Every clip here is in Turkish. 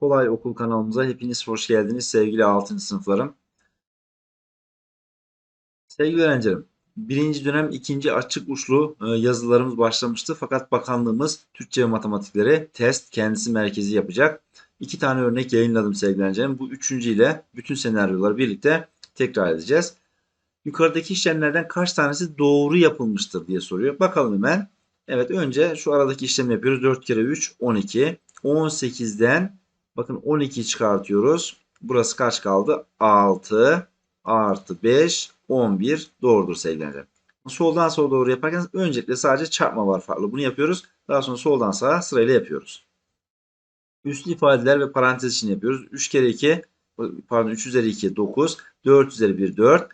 Kolay Okul kanalımıza hepiniz hoş geldiniz sevgili 6. sınıflarım. Sevgili öğrencilerim, birinci dönem ikinci açık uçlu e, yazılarımız başlamıştı. Fakat bakanlığımız Türkçe ve matematikleri test kendisi merkezi yapacak. İki tane örnek yayınladım sevgili öğrencilerim. Bu üçüncü ile bütün senaryoları birlikte tekrar edeceğiz. Yukarıdaki işlemlerden kaç tanesi doğru yapılmıştır diye soruyor. Bakalım hemen. Evet önce şu aradaki işlemi yapıyoruz. 4 kere 3 12. 18'den bakın 12 çıkartıyoruz. Burası kaç kaldı? 6 artı 5 11 doğrudur sevgili. Soldan sola doğru yaparken öncelikle sadece çarpma var farklı. Bunu yapıyoruz. Daha sonra soldan sağa sırayla yapıyoruz. Üslü ifadeler ve parantez için yapıyoruz. 3 kere 2 pardon 3 üzeri 2 9 4 üzeri 1 4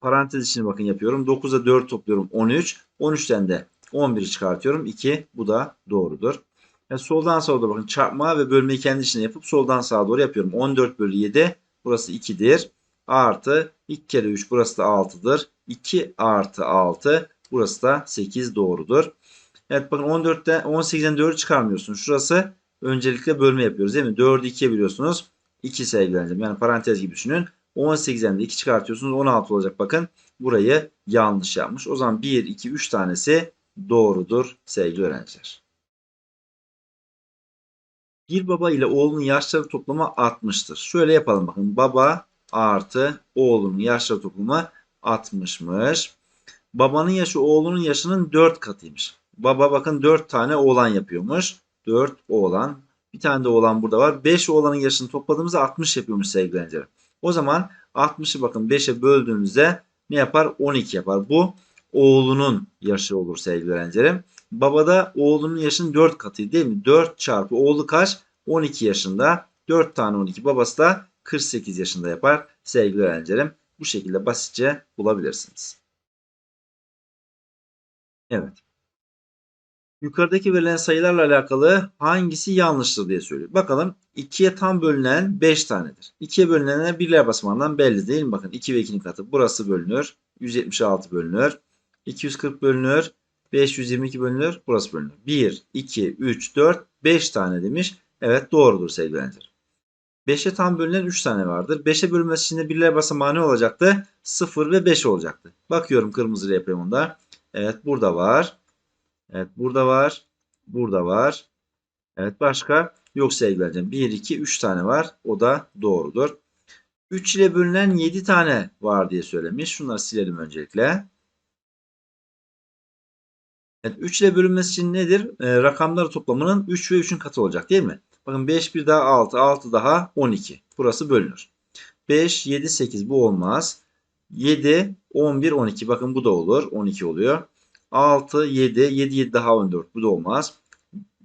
parantez içine bakın yapıyorum. 9'a 4 topluyorum 13. 13'ten de 11'i çıkartıyorum. 2 bu da doğrudur. Yani soldan sağa doğru bakın çarpma ve bölmeyi kendi içine yapıp soldan sağa doğru yapıyorum. 14 bölü 7 burası 2'dir. Artı 2 kere 3 burası da 6'dır. 2 artı 6 burası da 8 doğrudur. Evet bakın 14'ten 18'den 4'ü çıkarmıyorsunuz. Şurası öncelikle bölme yapıyoruz değil mi? 4'ü 2'ye biliyorsunuz. 2 sevgilencim. Yani parantez gibi düşünün. 18'den de 2 çıkartıyorsunuz. 16 olacak bakın. Burayı yanlış yapmış. O zaman 1, 2, 3 tanesi doğrudur sevgili öğrenciler. Bir baba ile oğlunun yaşları toplamı 60'tır. Şöyle yapalım bakın. Baba artı oğlunun yaşları toplamı 60'mış. Babanın yaşı oğlunun yaşının 4 katıymış. Baba bakın 4 tane oğlan yapıyormuş. 4 oğlan. Bir tane de oğlan burada var. 5 oğlanın yaşını topladığımızda 60 yapıyormuş sevgili öğrenciler. O zaman 60'ı bakın 5'e böldüğümüzde ne yapar? 12 yapar. Bu oğlunun yaşı olur sevgili öğrencilerim. Babada oğlunun yaşının 4 katı değil mi? 4 çarpı oğlu kaç? 12 yaşında. 4 tane 12 babası da 48 yaşında yapar sevgili öğrencilerim. Bu şekilde basitçe bulabilirsiniz. Evet. Yukarıdaki verilen sayılarla alakalı hangisi yanlıştır diye söylüyor. Bakalım 2'ye tam bölünen 5 tanedir. 2'ye bölünenler birler basamağından belli değil mi? Bakın 2 ve 2'nin katı. Burası bölünür. 176 bölünür. 240 bölünür. 522 bölünür. Burası bölünür. 1, 2, 3, 4, 5 tane demiş. Evet doğrudur sevgili öğrenciler. 5'e tam bölünen 3 tane vardır. 5'e bölünmesi için de birler basamağı ne olacaktı? 0 ve 5 olacaktı. Bakıyorum kırmızıyla yapayım. Evet burada var. Evet burada var. Burada var. Evet başka? Yok sevgili öğrencim. 1, 2, 3 tane var. O da doğrudur. 3 ile bölünen 7 tane var diye söylemiş. Şunları silelim öncelikle. Evet, 3 ile bölünmesi için nedir? E, rakamları toplamının 3 ve 3'ün katı olacak değil mi? Bakın 5 bir daha 6, 6 daha 12. Burası bölünür. 5, 7, 8 bu olmaz. 7, 11, 12. Bakın bu da olur. 12 oluyor. 6, 7, 7, 7 daha 14. Bu da olmaz.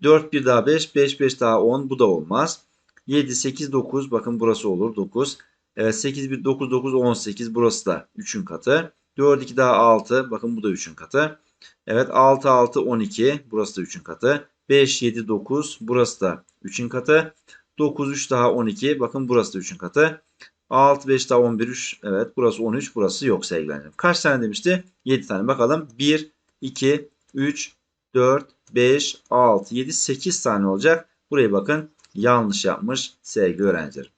4, 1 daha 5, 5, 5 daha 10. Bu da olmaz. 7, 8, 9. Bakın burası olur. 9. Evet 8, 1, 9, 9, 18. Burası da 3'ün katı. 4, 2 daha 6. Bakın bu da 3'ün katı. Evet 6, 6, 12. Burası da 3'ün katı. 5, 7, 9. Burası da 3'ün katı. 9, 3 daha 12. Bakın burası da 3'ün katı. 6, 5 daha 11, 3. Evet burası 13. Burası yok sevgili öğrencim. Kaç tane demişti? 7 tane. Bakalım. 1, 2, 3, 4, 5, 6, 7, 8 tane olacak. Burayı bakın yanlış yapmış sevgili öğrencilerim.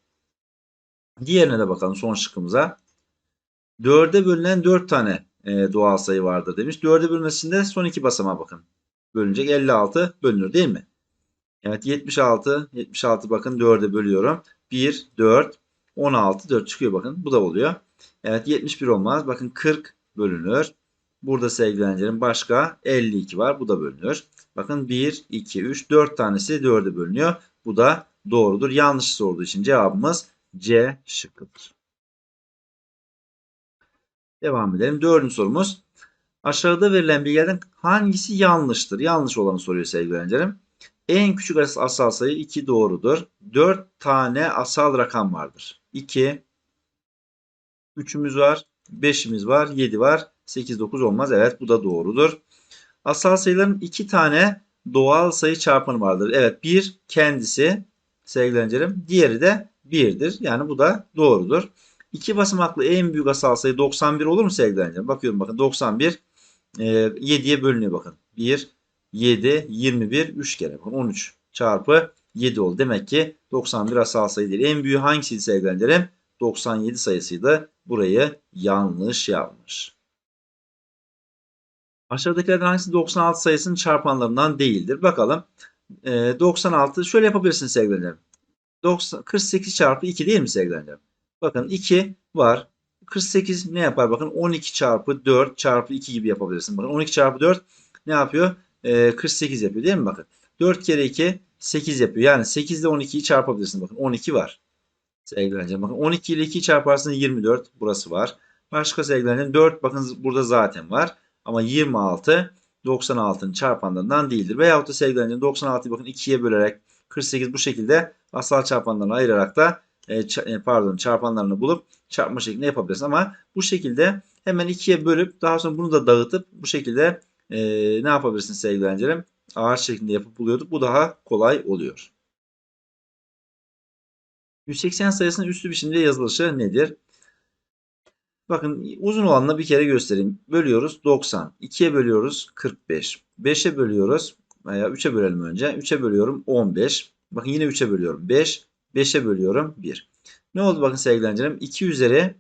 Diğerine de bakalım son şıkkımıza. 4'e bölünen 4 tane e, doğal sayı vardır demiş. 4'e bölünmesinde son iki basamağa bakın. Bölünecek 56 bölünür değil mi? Evet 76. 76 bakın 4'e bölüyorum. 1, 4, 16, 4 çıkıyor bakın. Bu da oluyor. Evet 71 olmaz. Bakın 40 bölünür. Burada sevgili öğrencilerim başka 52 var. Bu da bölünür. Bakın 1, 2, 3, 4 tanesi 4'e bölünüyor. Bu da doğrudur. Yanlış sorduğu için cevabımız C şıkkıdır. Devam edelim. Dördüncü sorumuz. Aşağıda verilen bilgilerden hangisi yanlıştır? Yanlış olanı soruyor sevgili öğrencilerim. En küçük asal sayı 2 doğrudur. 4 tane asal rakam vardır. 2, 3'ümüz var, 5'imiz var, 7 var, 8, 9 olmaz. Evet bu da doğrudur. Asal sayıların 2 tane doğal sayı çarpanı vardır. Evet bir kendisi sevgili öğrencilerim. Diğeri de 1'dir. Yani bu da doğrudur. 2 basamaklı en büyük asal sayı 91 olur mu sevgili öğrencilerim? Bakıyorum bakın 91 e, 7'ye bölünüyor bakın. 1, 7, 21, 3 kere. Bakın 13 çarpı 7 oldu. Demek ki 91 asal sayı değil. En büyüğü hangisiydi sevgilendirim? 97 sayısıydı. Burayı yanlış yapmış. Aşağıdakilerden hangisi 96 sayısının çarpanlarından değildir? Bakalım. Ee, 96 şöyle yapabilirsiniz sevgilendirim. 90, 48 çarpı 2 değil mi sevgilendirim? Bakın 2 var. 48 ne yapar? Bakın 12 çarpı 4 çarpı 2 gibi yapabilirsin. Bakın 12 çarpı 4 ne yapıyor? Ee, 48 yapıyor değil mi? Bakın 4 kere 2 8 yapıyor. Yani 8 ile 12'yi çarpabilirsin. Bakın 12 var. Sevgilendirim. Bakın 12 ile 2'yi çarparsın 24. Burası var. Başka sevgilendirim 4 bakın burada zaten var. Ama 26 96'nın çarpanlarından değildir. Veyahut da sevgilendirim 96'yı bakın 2'ye bölerek 48 bu şekilde asal çarpanlarını ayırarak da e, e, pardon çarpanlarını bulup çarpma şeklinde yapabilirsin. Ama bu şekilde hemen ikiye bölüp daha sonra bunu da dağıtıp bu şekilde e, ne yapabilirsin sevgili öğrencilerim? Ağaç şeklinde yapıp buluyorduk. Bu daha kolay oluyor. 180 sayısının üslü biçimde yazılışı nedir? Bakın uzun olanla bir kere göstereyim. Bölüyoruz 90. 2'ye bölüyoruz 45. 5'e bölüyoruz veya 3'e bölelim önce. 3'e bölüyorum 15. Bakın yine 3'e bölüyorum 5. 5'e bölüyorum 1. Ne oldu bakın sevgili öğrencilerim? 2 üzeri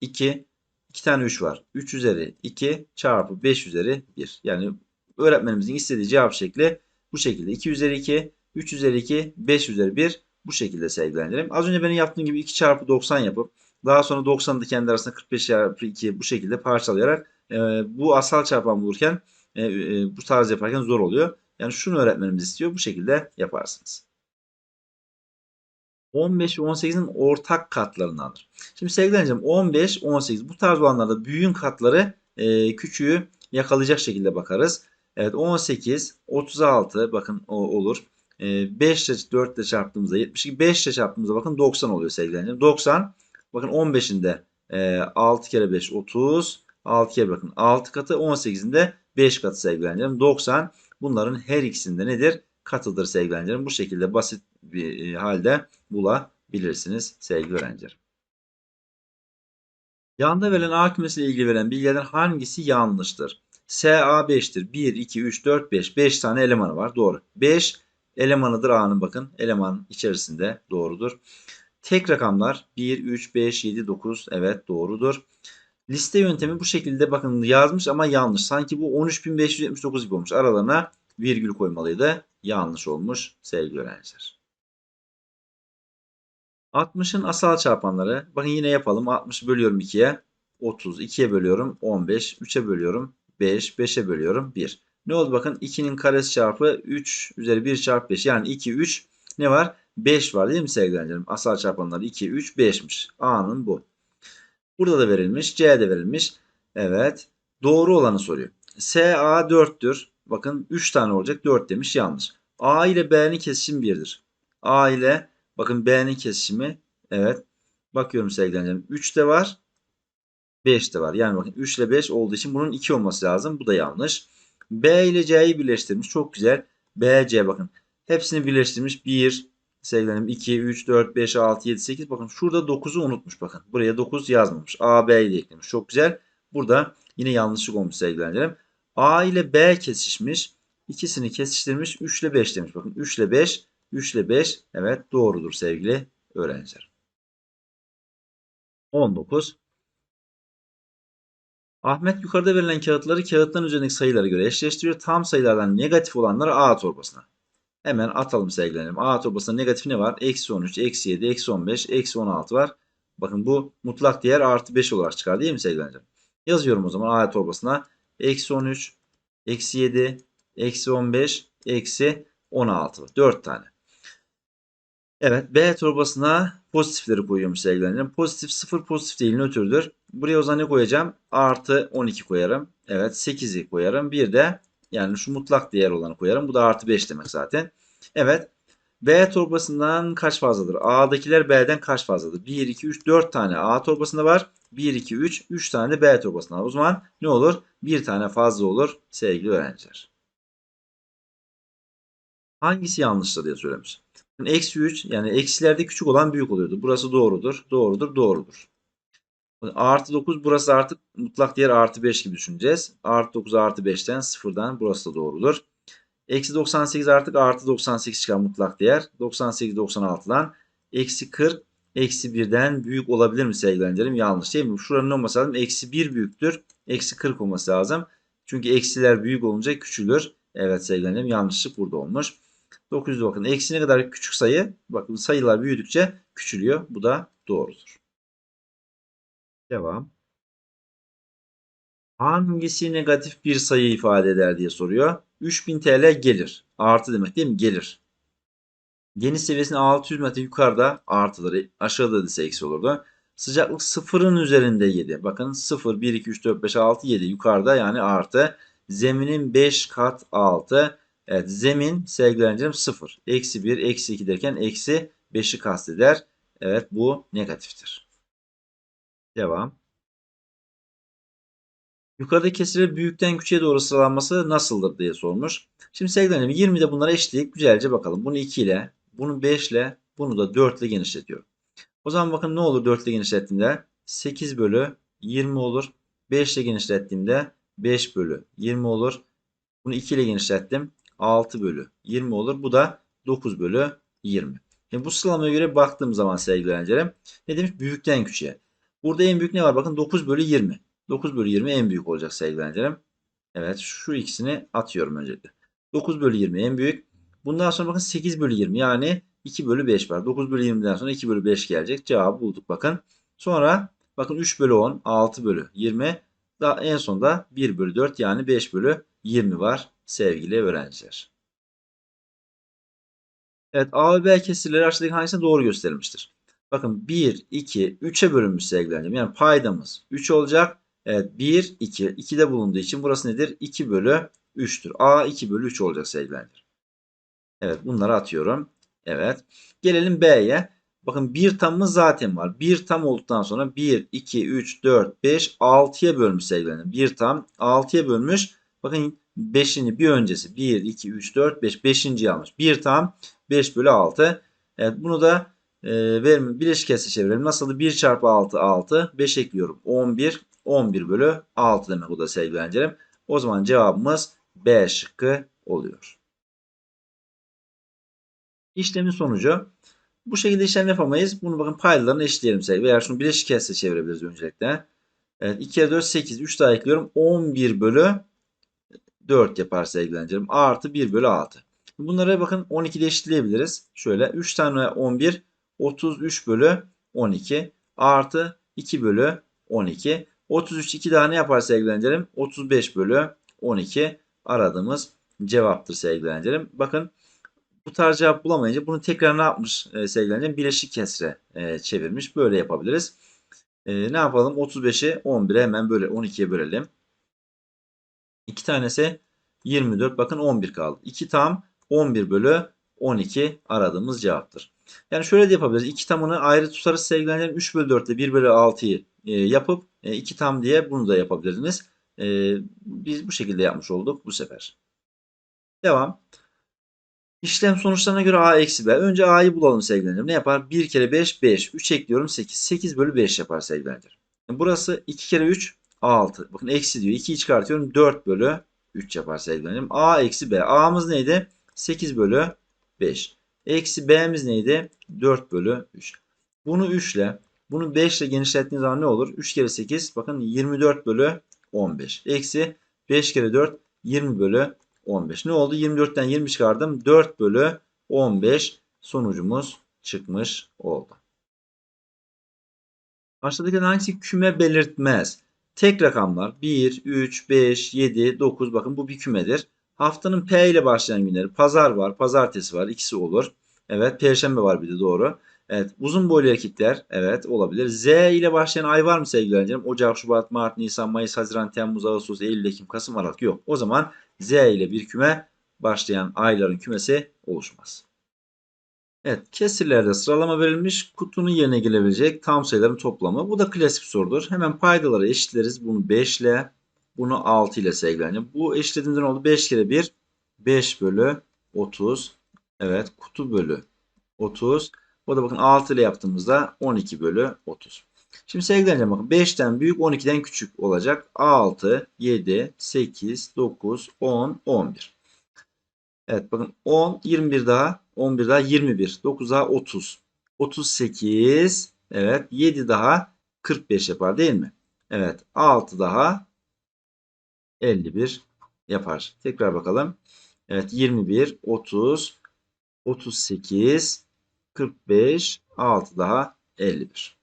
2. 2 tane 3 var. 3 üzeri 2 çarpı 5 üzeri 1. Yani öğretmenimizin istediği cevap şekli bu şekilde. 2 üzeri 2, 3 üzeri 2, 5 üzeri 1 bu şekilde sevgili öğrencilerim. Az önce benim yaptığım gibi 2 çarpı 90 yapıp daha sonra 90'ı da kendi arasında 45 çarpı 2 bu şekilde parçalayarak e, bu asal çarpan bulurken e, e, bu tarz yaparken zor oluyor. Yani şunu öğretmenimiz istiyor. Bu şekilde yaparsınız. 15 ve 18'in ortak katlarındandır. Şimdi sevgili öğrencim 15, 18 bu tarz olanlarda büyüğün katları e, küçüğü yakalayacak şekilde bakarız. Evet 18, 36 bakın o olur. E, 5 ile 4 ile çarptığımızda 72, 5 ile çarptığımızda bakın 90 oluyor sevgili öğrencim. 90 bakın 15'inde e, 6 kere 5 30, 6 kere bakın 6 katı 18'inde 5 katı sevgili öğrencim. 90 bunların her ikisinde nedir? Katıdır sevgili öğrencilerim. Bu şekilde basit bir e, halde bulabilirsiniz sevgili öğrencilerim. Yanda verilen A kümesiyle ilgili verilen bilgilerden hangisi yanlıştır? SA 5'tir. 1, 2, 3, 4, 5. 5 tane elemanı var. Doğru. 5 elemanıdır A'nın bakın. Eleman içerisinde doğrudur. Tek rakamlar 1, 3, 5, 7, 9. Evet doğrudur. Liste yöntemi bu şekilde bakın yazmış ama yanlış. Sanki bu 13.579 gibi olmuş. Aralarına virgül koymalıydı. Yanlış olmuş sevgili öğrenciler. 60'ın asal çarpanları. Bakın yine yapalım. 60 bölüyorum 2'ye. 30. 2'ye bölüyorum 15. 3'e bölüyorum 5. 5'e bölüyorum 1. Ne oldu bakın 2'nin karesi çarpı 3 üzeri 1 çarpı 5. Yani 2, 3 ne var? 5 var değil mi sevgili öğrencilerim? Asal çarpanları 2, 3, 5'miş. A'nın bu. Burada da verilmiş. C de verilmiş. Evet. Doğru olanı soruyor. SA 4'tür. Bakın 3 tane olacak. 4 demiş. Yanlış. A ile B'nin kesişimi 1'dir. A ile bakın B'nin kesişimi evet. Bakıyorum sevgili öğrencilerim. 3 de var. 5 de var. Yani bakın 3 ile 5 olduğu için bunun 2 olması lazım. Bu da yanlış. B ile C'yi birleştirmiş. Çok güzel. B, C bakın. Hepsini birleştirmiş. 1, sevgilerim 2, 3, 4, 5, 6, 7, 8. Bakın şurada 9'u unutmuş bakın. Buraya 9 yazmamış. A, B'yi de eklemiş. Çok güzel. Burada yine yanlışlık olmuş sevgilerim. A ile B kesişmiş. İkisini kesiştirmiş. 3 ile 5 demiş. Bakın 3 ile 5. 3 ile 5. Evet doğrudur sevgili öğrenciler. 19. Ahmet yukarıda verilen kağıtları kağıtların üzerindeki sayılara göre eşleştiriyor. Tam sayılardan negatif olanları A torbasına. Hemen atalım sevgilerim. A torbasında negatif ne var? Eksi 13, eksi 7, eksi 15, eksi 16 var. Bakın bu mutlak değer artı 5 olarak çıkar değil mi sevgilerim? Yazıyorum o zaman A torbasına. Eksi 13, eksi 7, eksi 15, eksi 16 var. 4 tane. Evet B torbasına pozitifleri koyuyorum sevgilerim. Pozitif 0 pozitif değil nötrdür. Buraya o zaman ne koyacağım? Artı 12 koyarım. Evet 8'i koyarım. Bir de yani şu mutlak değer olanı koyarım. Bu da artı 5 demek zaten. Evet. B torbasından kaç fazladır? A'dakiler B'den kaç fazladır? 1, 2, 3, 4 tane A torbasında var. 1, 2, 3, 3 tane B torbasında var. O zaman ne olur? Bir tane fazla olur sevgili öğrenciler. Hangisi yanlıştır diye söylemiş. Eksi 3 yani eksilerde küçük olan büyük oluyordu. Burası doğrudur. Doğrudur. Doğrudur. Artı 9 burası artık mutlak değer artı 5 gibi düşüneceğiz. Artı 9 artı 5'ten sıfırdan burası da doğrudur. Eksi 98 artık artı 98 çıkar mutlak değer. 98 96'dan eksi 40 eksi 1'den büyük olabilir mi sevgili? Yanlış değil mi? Şuranın olması lazım? Eksi 1 büyüktür. Eksi 40 olması lazım. Çünkü eksiler büyük olunca küçülür. Evet sevgili öğrencilerim yanlışlık burada olmuş. 900 bakın. Eksi ne kadar küçük sayı? Bakın sayılar büyüdükçe küçülüyor. Bu da doğrudur. Devam. Hangisi negatif bir sayı ifade eder diye soruyor. 3000 TL gelir. Artı demek değil mi? Gelir. Geniş seviyesine 600 metre yukarıda artıları aşağıda ise eksi olurdu. Sıcaklık sıfırın üzerinde 7. Bakın 0, 1, 2, 3, 4, 5, 6, 7 yukarıda yani artı. Zeminin 5 kat altı. Evet zemin sevgili öğrencilerim 0. Eksi 1, eksi 2 derken eksi 5'i kasteder. Evet bu negatiftir. Devam. Yukarıdaki kesirler büyükten küçüğe doğru sıralanması nasıldır diye sormuş. Şimdi sevgili öğrencilerim 20'de bunları eşitleyip güzelce bakalım. Bunu 2 ile, bunu 5 ile, bunu da 4 ile genişletiyorum. O zaman bakın ne olur 4 ile genişlettiğimde 8 bölü 20 olur. 5 ile genişlettiğimde 5 bölü 20 olur. Bunu 2 ile genişlettim. 6 bölü 20 olur. Bu da 9 bölü 20. Şimdi bu sıralamaya göre baktığım zaman sevgili öğrencilerim ne demiş? Büyükten küçüğe. Burada en büyük ne var? Bakın 9 bölü 20. 9 bölü 20 en büyük olacak sevgili öğrencilerim. Evet şu ikisini atıyorum öncelikle. 9 bölü 20 en büyük. Bundan sonra bakın 8 bölü 20 yani 2 bölü 5 var. 9 bölü 20'den sonra 2 bölü 5 gelecek. Cevabı bulduk bakın. Sonra bakın 3 bölü 10 6 bölü 20. Daha en sonda 1 bölü 4 yani 5 bölü 20 var sevgili öğrenciler. Evet A ve B kesirleri aşağıdaki hangisine doğru gösterilmiştir? Bakın 1, 2, 3'e bölünmüş sevgili. Yani paydamız 3 olacak. Evet 1, 2. 2'de bulunduğu için burası nedir? 2 bölü 3'tür. A 2 bölü 3 olacak sevgili. Evet bunları atıyorum. Evet. Gelelim B'ye. Bakın bir tamımız zaten var. Bir tam olduktan sonra 1, 2, 3, 4, 5, 6'ya bölmüş sevgili Bir tam 6'ya bölmüş. Bakın 5'ini bir öncesi 1, 2, 3, 4, 5. 5. almış. Bir tam 5 bölü 6. Evet bunu da e, verim çevirelim. Nasıldı? 1 çarpı 6 6. 5 ekliyorum. 11. 11 bölü 6 demek bu da sevgili öğrencilerim. O zaman cevabımız B şıkkı oluyor. İşlemin sonucu. Bu şekilde işlem yapamayız. Bunu bakın paydalarını eşitleyelim sevgili. Veya şunu bileşik çevirebiliriz öncelikle. Evet 2 kere 4 8. 3 daha ekliyorum. 11 bölü 4 yapar sevgili öğrencilerim. Artı 1 bölü 6. Bunlara bakın 12'de eşitleyebiliriz. Şöyle 3 tane 11 33 bölü 12 artı 2 bölü 12. 33 2 daha ne yapar sevgili öğrencilerim? 35 bölü 12 aradığımız cevaptır sevgili öğrencilerim. Bakın bu tarz cevap bulamayınca bunu tekrar ne yapmış e, sevgili öğrencilerim? Bileşik kesre e, çevirmiş. Böyle yapabiliriz. E, ne yapalım? 35'i 11'e hemen böyle 12'ye bölelim. 2 tanesi 24. Bakın 11 kaldı. 2 tam 11 bölü 12 aradığımız cevaptır. Yani şöyle de yapabiliriz. 2 tamını ayrı tutarız sevgilenlerim. 3 bölü 4 ile 1 bölü 6'yı e, yapıp 2 e, tam diye bunu da yapabilirsiniz. E, biz bu şekilde yapmış olduk bu sefer. Devam. İşlem sonuçlarına göre a eksi b. Önce a'yı bulalım sevgilenlerim. Ne yapar? 1 kere 5 5. 3 ekliyorum 8. 8 bölü 5 yapar sevgilenlerim. Burası 2 kere 3 6. Bakın eksi diyor. 2'yi çıkartıyorum. 4 bölü 3 yapar sevgilenlerim. a eksi b. a'mız neydi? 8 bölü 5. Eksi b'miz neydi? 4 bölü 3. Bunu 3 ile bunu 5 ile genişlettiğiniz zaman ne olur? 3 kere 8 bakın 24 bölü 15. Eksi 5 kere 4 20 bölü 15. Ne oldu? 24'ten 20 çıkardım. 4 bölü 15 sonucumuz çıkmış oldu. Aşağıdakilerden hangisi küme belirtmez? Tek rakamlar 1, 3, 5, 7, 9 bakın bu bir kümedir. Haftanın P ile başlayan günleri pazar var, pazartesi var ikisi olur. Evet perşembe var bir de doğru. Evet uzun boylu erkekler evet olabilir. Z ile başlayan ay var mı sevgili öğrencilerim? Ocak, Şubat, Mart, Nisan, Mayıs, Haziran, Temmuz, Ağustos, Eylül, Ekim, Kasım, Aralık yok. O zaman Z ile bir küme başlayan ayların kümesi oluşmaz. Evet kesirlerde sıralama verilmiş kutunun yerine gelebilecek tam sayıların toplamı. Bu da klasik sorudur. Hemen paydaları eşitleriz. Bunu 5 ile bunu 6 ile sevgili Bu eşitlediğimde ne oldu? 5 kere 1 5 bölü 30. Evet kutu bölü 30. O da bakın 6 ile yaptığımızda 12 bölü 30. Şimdi sevgili bakın 5'ten büyük 12'den küçük olacak. 6, 7, 8, 9, 10, 11. Evet bakın 10, 21 daha, 11 daha 21, 9 daha 30, 38, evet 7 daha 45 yapar değil mi? Evet 6 daha 51 yapar. Tekrar bakalım. Evet 21, 30, 38, 45, 6 daha 51.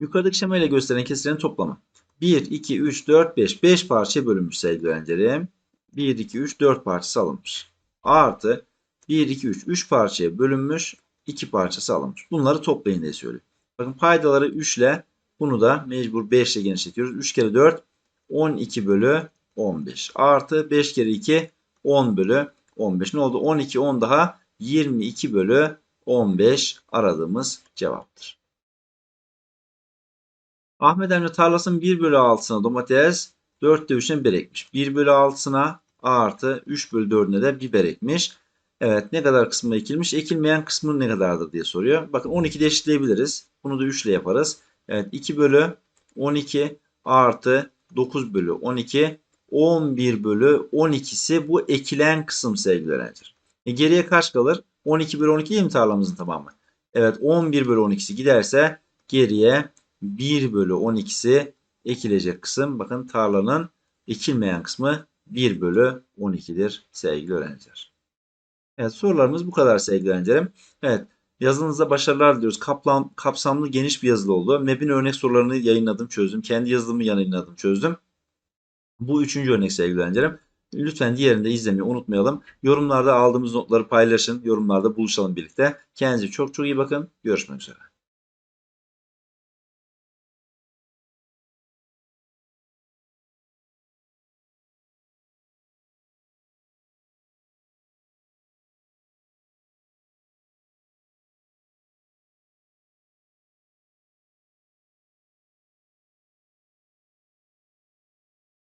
Yukarıdaki şemayla gösteren kesirlerin toplamı. 1, 2, 3, 4, 5. 5 parçaya bölünmüş sevgili öğrencilerim. 1, 2, 3, 4 parçası alınmış. Artı 1, 2, 3. 3 parçaya bölünmüş. 2 parçası alınmış. Bunları toplayın diye söylüyor. Bakın paydaları 3 ile bunu da mecbur 5 ile genişletiyoruz. 3 kere 4 12 bölü 15. Artı 5 kere 2 10 bölü 15. Ne oldu? 12 10 daha 22 bölü 15 aradığımız cevaptır. Ahmet Emre tarlasının 1 bölü 6'sına domates 4'te 3'üne biber ekmiş. 1 bölü 6'sına artı 3 bölü 4'üne de biber ekmiş. Evet ne kadar kısmı ekilmiş? Ekilmeyen kısmı ne kadardır diye soruyor. Bakın 12 de eşitleyebiliriz. Bunu da 3 ile yaparız. Evet 2 bölü 12 artı 9 bölü 12 11 bölü 12'si bu ekilen kısım sevgili öğrenciler. E geriye kaç kalır? 12 bölü 12 değil mi tarlamızın tamamı? Evet 11 bölü 12'si giderse geriye 1 bölü 12'si ekilecek kısım. Bakın tarlanın ekilmeyen kısmı 1 bölü 12'dir sevgili öğrenciler. Evet sorularımız bu kadar sevgili öğrencilerim. Evet yazınızda başarılar diliyoruz. Kaplam, kapsamlı geniş bir yazılı oldu. MEB'in örnek sorularını yayınladım çözdüm. Kendi yazılımı yayınladım çözdüm. Bu üçüncü örnek sevgili öğrencilerim. Lütfen diğerini de izlemeyi unutmayalım. Yorumlarda aldığımız notları paylaşın. Yorumlarda buluşalım birlikte. Kendinize çok çok iyi bakın. Görüşmek üzere.